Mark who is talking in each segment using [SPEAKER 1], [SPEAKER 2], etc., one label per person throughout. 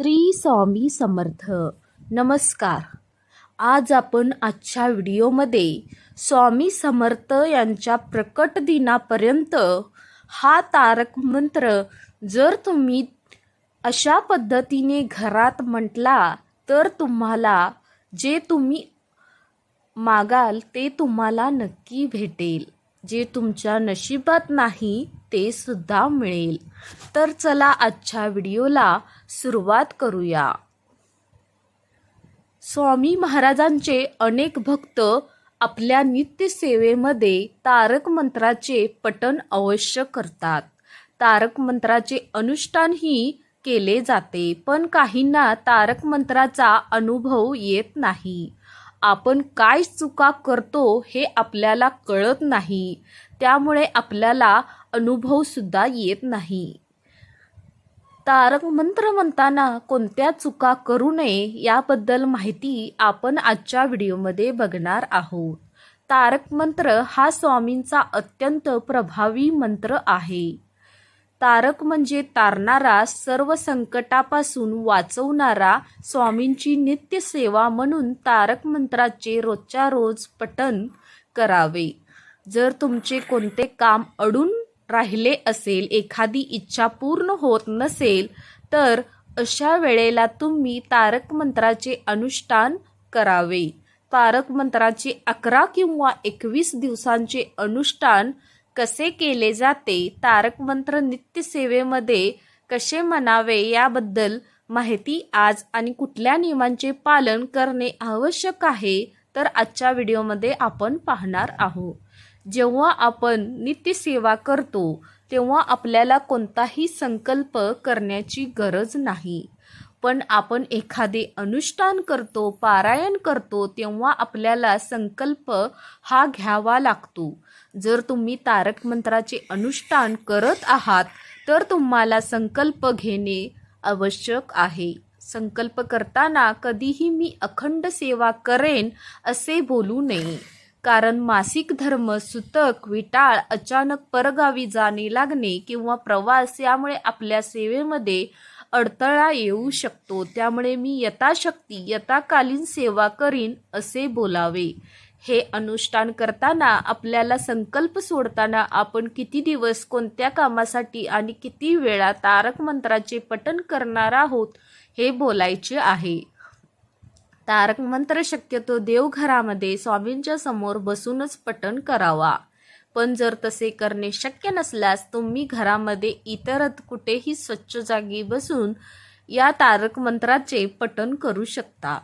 [SPEAKER 1] श्री स्वामी समर्थ. नमस्कार. आज आपण आजच्या व्हिडिओमध्ये स्वामी समर्थ यांच्या प्रकट दिनापर्यंत हा तारक मंत्र जर तुम्ही अशा पद्धतीने घरात म्हटला तर तुम्हाला जे तुम्ही मागाल ते तुम्हाला नक्की भेटेल. जे तुमच्या नशिबात नाही ते सुद्धा मिळेल. तर चला आजच्या व्हिडिओला सुरुवात करूया. स्वामी महाराजांचे अनेक भक्त आपल्या नित्यसेवेमध्ये तारक मंत्राचे पठण अवश्य करतात. तारक मंत्राचे अनुष्ठानही केले जाते पण काहींना तारक मंत्राचा अनुभव येत नाही. आपण काय चुका करतो हे आपल्याला कळत नाही. त्यामुळे आपल्याला अनुभव सुद्धा येत नाही. तारक मंत्र म्हणताना कोणत्या चुका करू नये याबद्दल माहिती आपण आजच्या व्हिडिओमध्ये बघणार आहोत. तारक मंत्र हा स्वामींचा अत्यंत प्रभावी मंत्र आहे. तारक म्हणजे तारणारा सर्व संकटापासून वाचवणारा स्वामींची नित्य सेवा म्हणून तारक मंत्राचे रोजच्या रोज पठण करावे. जर तुमचे कोणते काम अडून राहिले असेल एखादी इच्छा पूर्ण होत नसेल तर अशा वेळेला तुम्ही तारक मंत्राचे अनुष्ठान करावे. तारक मंत्राचे अकरा किंवा एकवीस दिवसांचे अनुष्ठान कसे केले जाते तारक मंत्र नित्यसेवेमध्ये कसे म्हणावे याबद्दल माहिती आज आणि कुठल्या नियमांचे पालन करणे आवश्यक आहे तर आजच्या व्हिडिओमध्ये आपण पाहणार आहोत. जेव्हा आपण नित्यसेवा करतो तेव्हा आपल्याला कोणताही संकल्प करण्याची गरज नाही. पण आपण एखादे अनुष्ठान करतो पारायण करतो तेव्हा आपल्याला संकल्प हा घ्यावा लागतो. जर तुम्ही तारक मंत्राचे अनुष्ठान करत आहात तर तुम्हाला संकल्प घेणे आवश्यक आहे. संकल्प करताना कधीही मी अखंड सेवा करेन असे बोलू नये. कारण मासिक धर्म सुतक विटाळ अचानक परगावी जाणे लागणे किंवा प्रवास यामुळे आपल्या सेवेमध्ये अडथळा येऊ शकतो. त्यामुळे मी यथाशक्ती यथाकालीन सेवा करीन असे बोलावे. हे अनुष्ठान करताना आपल्याला संकल्प सोडताना आपण किती दिवस कोणत्या कामासाठी आणि किती वेळा तारक मंत्राचे पठण करणार आहोत हे बोलायचे आहे. तारक मंत्र शक्यतो देवघरामध्ये स्वामींच्या समोर बसूनच पठण करावा. पण जर तसे करणे शक्य नसल्यास तुम्ही घरामध्ये इतरत कुठेही स्वच्छ जागी बसून या तारक मंत्राचे पठण करू शकता.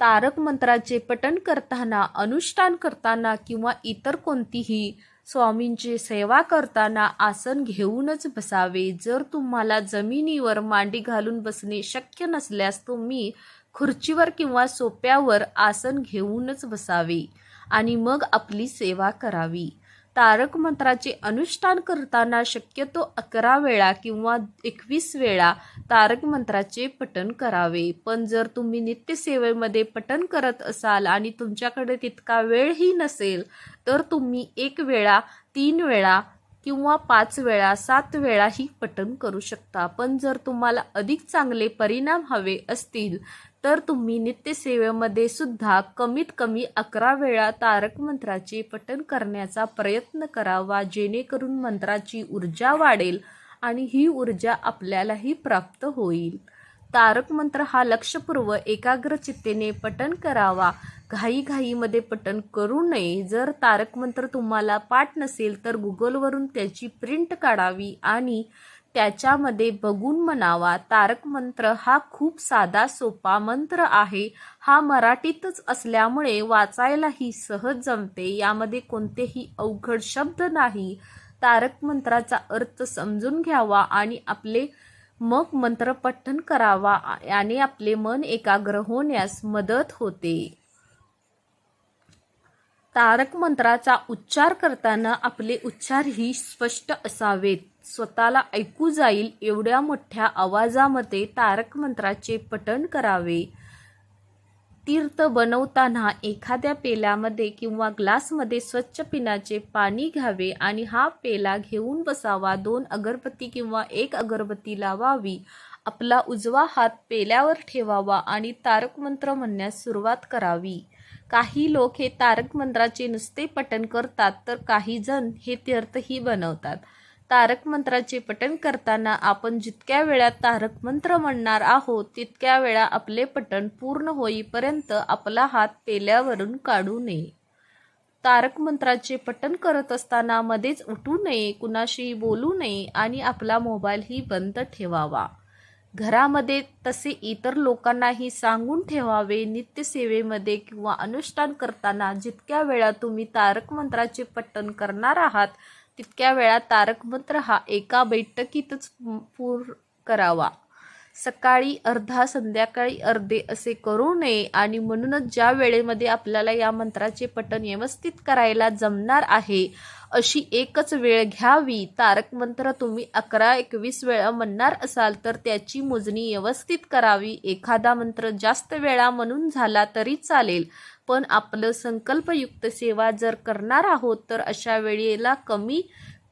[SPEAKER 1] तारक मंत्राचे पठण करताना अनुष्ठान करताना किंवा इतर कोणतीही स्वामींची सेवा करताना आसन घेऊनच बसावे. जर तुम्हाला जमिनीवर मांडी घालून बसणे शक्य नसल्यास तुम्ही खुर्चीवर किंवा सोप्यावर आसन घेऊनच बसावे आणि मग आपली सेवा करावी. तारक मंत्राचे अनुष्ठान करताना शक्यतो अकरा वेळा किंवा एकवीस वेळा तारक मंत्राचे पठण करावे. पण जर तुम्ही नित्यसेवेमध्ये पठण करत असाल आणि तुमच्याकडे तितका वेळही नसेल तर तुम्ही एक वेळा तीन वेळा किंवा पाच वेळा सात वेळाही पठण करू शकता. पण जर तुम्हाला अधिक चांगले परिणाम हवे असतील तर तुम्ही नित्यसेवेमध्ये सुद्धा कमीत कमी अकरा वेळा तारक मंत्राचे पठण करण्याचा प्रयत्न करावा जेणेकरून मंत्राची ऊर्जा वाढेल आणि ही ऊर्जा आपल्यालाही प्राप्त होईल. तारक मंत्र हा लक्षपूर्व एकाग्रचित्तेने पठण करावा. घाईघाईमध्ये पठण करू नये. जर तारक मंत्र तुम्हाला पाठ नसेल तर गुगलवरून त्याची प्रिंट काढावी आणि त्याच्यामध्ये बघून म्हणावा तारक मंत्र हा खूप साधा सोपा मंत्र आहे. हा मराठीतच असल्यामुळे वाचायलाही सहज जमते. यामध्ये कोणतेही अवघड शब्द नाही. तारक मंत्राचा अर्थ समजून घ्यावा आणि आपले मग मंत्र पठण करावा. याने आपले मन एकाग्र होण्यास मदत होते. तारक मंत्राचा उच्चार करताना आपले उच्चारही स्पष्ट असावेत. स्वतःला ऐकू जाईल एवढ्या मोठ्या आवाजामध्ये तारक मंत्राचे पठण करावे. तीर्थ बनवताना एखाद्या पेल्यामध्ये किंवा ग्लासमध्ये स्वच्छ पिण्याचे पाणी घ्यावे आणि हा पेला घेऊन बसावा. दोन अगरबत्ती किंवा एक अगरबत्ती लावावी. आपला उजवा हात पेल्यावर ठेवावा आणि तारक मंत्र म्हणण्यास सुरुवात करावी. काही लोक हे तारक मंत्राचे नुसते पठण करतात तर काही जण हे तीर्थही बनवतात. तारक मंत्राचे पठण करताना आपण जितक्या वेळा तारक मंत्र म्हणणार आहोत तितक्या वेळा आपले पठण पूर्ण होईपर्यंत आपला हात पेल्यावरून काढू नये. तारक मंत्राचे पठण करत असताना मध्येच उठू नये कुणाशी बोलू नये आणि आपला मोबाईलही बंद ठेवावा. घरामध्ये तसे इतर लोकांनाही सांगून ठेवावे नित्यसेवेमध्ये किंवा अनुष्ठान करताना जितक्या वेळा तुम्ही तारक मंत्राचे पठण करणार आहात तितक्या वेळा तारक मंत्र हा एका बैठकीतच पूर करावा. सकाळी अर्धा संध्याकाळी अर्धे असे करू नये आणि म्हणूनच ज्या वेळेमध्ये आपल्याला या मंत्राचे पठण व्यवस्थित करायला जमणार आहे अशी एकच वेळ घ्यावी. तारक मंत्र तुम्ही अकरा एकवीस वेळा म्हणणार असाल तर त्याची मोजणी व्यवस्थित करावी. एखादा मंत्र जास्त वेळा म्हणून झाला तरी चालेल. पण आपलं संकल्पयुक्त सेवा जर करणार आहोत तर अशा वेळेला कमी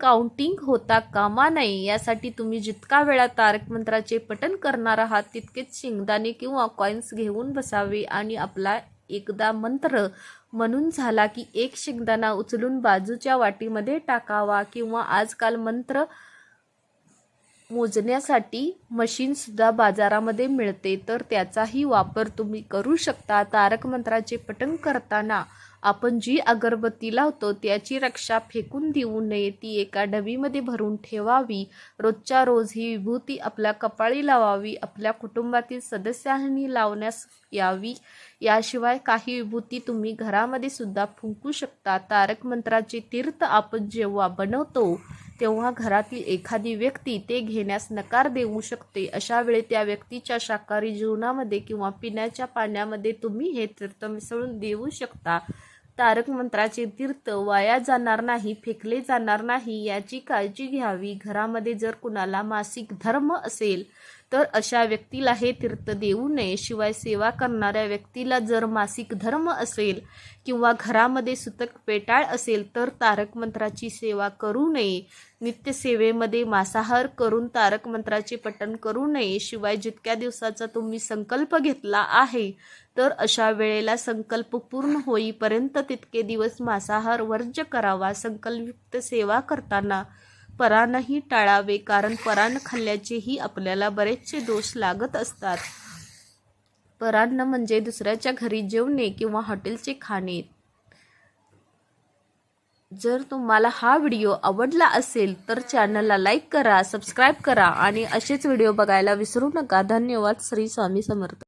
[SPEAKER 1] काउंटिंग होता कामा नये. यासाठी तुम्ही जितका वेळा तारक मंत्राचे पठण करणार आहात तितकेच शेंगदाणे किंवा कॉईन्स घेऊन बसावे आणि आपला एकदा मंत्र म्हणून झाला की एक शेंगदाणा उचलून बाजूच्या वाटीमध्ये टाकावा किंवा आजकाल मंत्र मोजण्यासाठी मशीनसुद्धा बाजारामध्ये मिळते. तर त्याचाही वापर तुम्ही करू शकता. तारक मंत्राचे पठण करताना आपण जी अगरबत्ती लावतो त्याची रक्षा फेकून देऊ नये ती एका डबीमध्ये भरून ठेवावी. रोजच्या रोज ही विभूती आपल्या कपाळी लावावी आपल्या कुटुंबातील सदस्यांनी लावण्यास यावी. याशिवाय काही विभूती तुम्ही घरामध्ये सुद्धा फुंकू शकता. तारक मंत्राचे तीर्थ आपण जेव्हा बनवतो तेव्हा घरातील एखादी व्यक्ती ते घेण्यास नकार देऊ शकते. अशा वेळी त्या व्यक्तीच्या शाकाहारी जीवनामध्ये किंवा पिण्याच्या पाण्यामध्ये तुम्ही हे तीर्थ मिसळून देऊ शकता. तारक मंत्राचे तीर्थ वाया जाणार नाही फेकले जाणार नाही याची काळजी घ्यावी. घरामध्ये जर कुणाला मासिक धर्म असेल तर अशा व्यक्तीला हे तीर्थ देऊ नये. शिवाय सेवा करणाऱ्या व्यक्तीला जर मासिक धर्म असेल किंवा घरामध्ये सुतक पेटाळ असेल तर तारक मंत्राची सेवा करू नये. नित्यसेवेमध्ये मांसाहार करून तारक मंत्राचे पठण करू नये. शिवाय जितक्या दिवसाचा तुम्ही संकल्प घेतला आहे तर अशा वेळेला संकल्प पूर्ण होईपर्यंत तितके दिवस मांसाहार वर्ज्य करावा. संकल्पयुक्त सेवा करताना परानही टाळावे कारण परान खाल्ल्याचेही आपल्याला बरेचसे दोष लागत असतात. परान्न म्हणजे दुसऱ्याच्या घरी जेवणे किंवा हॉटेलचे खाणे. जर तुम्हाला हा व्हिडिओ आवडला असेल तर चॅनलला लाईक करा सबस्क्राईब करा आणि असेच व्हिडिओ बघायला विसरू नका. धन्यवाद. श्री स्वामी समर्थ.